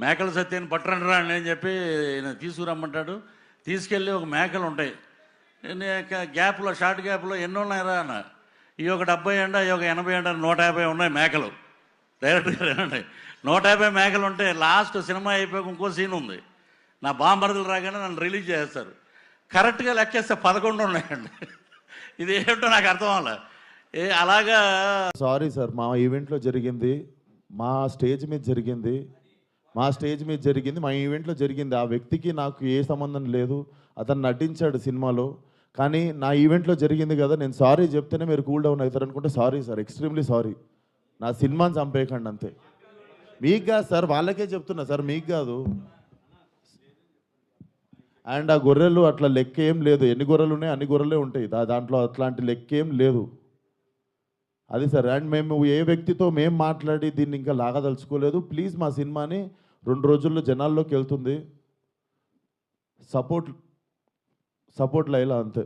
మేకల సత్యాన్ని పట్టరండి రా అని చెప్పి ఈయన తీసుకురమ్మంటాడు. తీసుకెళ్ళి ఒక మేకలు ఉంటాయి. గ్యాప్లో షార్ట్ గ్యాప్లో ఎన్ని ఉన్నాయిరా అన్న. ఈ ఒక డెబ్బై ఎండ ఈ ఒక ఎనభై ఎండ నూట యాభై ఉన్నాయి మేకలు. డైరెక్ట్గా ఉన్నాయి నూట యాభై మేకలు ఉంటే లాస్ట్ సినిమా అయిపోయాక ఇంకో సీన్ ఉంది. నా బాంబరదలు రాగానే నన్ను రిలీజ్ చేస్తారు. కరెక్ట్గా లెక్కేస్తే పదకొండు ఉన్నాయండి. ఇది ఏమిటో నాకు అర్థం అవ్వలే. ఏ అలాగా సారీ సార్ మా ఈవెంట్లో జరిగింది. మా స్టేజ్ మీద జరిగింది. మా స్టేజ్ మీద జరిగింది మా ఈవెంట్లో జరిగింది. ఆ వ్యక్తికి నాకు ఏ సంబంధం లేదు. అతను నటించాడు సినిమాలో. కానీ నా ఈవెంట్లో జరిగింది కదా నేను సారీ చెప్తేనే మీరు కూల్ డౌన్ అవుతారు అనుకుంటే సారీ సార్ ఎక్స్ట్రీమ్లీ సారీ. నా సినిమాని చంపేయకండి అంతే. మీకు కాదు సార్ వాళ్ళకే చెప్తున్నా సార్ మీకు కాదు. అండ్ ఆ గొర్రెలు అట్లా లెక్క ఏం లేదు. ఎన్ని గొర్రెలు ఉన్నాయి అన్ని గొర్రెలే ఉంటాయి. దా- దాంట్లో అట్లాంటి లెక్క ఏం లేదు. అది సార్ అండ్ మేము ఏ వ్యక్తితో మేము మాట్లాడి దీన్ని ఇంకా లాగదలుచుకోలేదు. ప్లీజ్ మా సినిమాని రెండు రోజుల్లో జనాల్లోకి వెళ్తుంది. సపోర్ట్ సపోర్ట్ లైలా అంతే.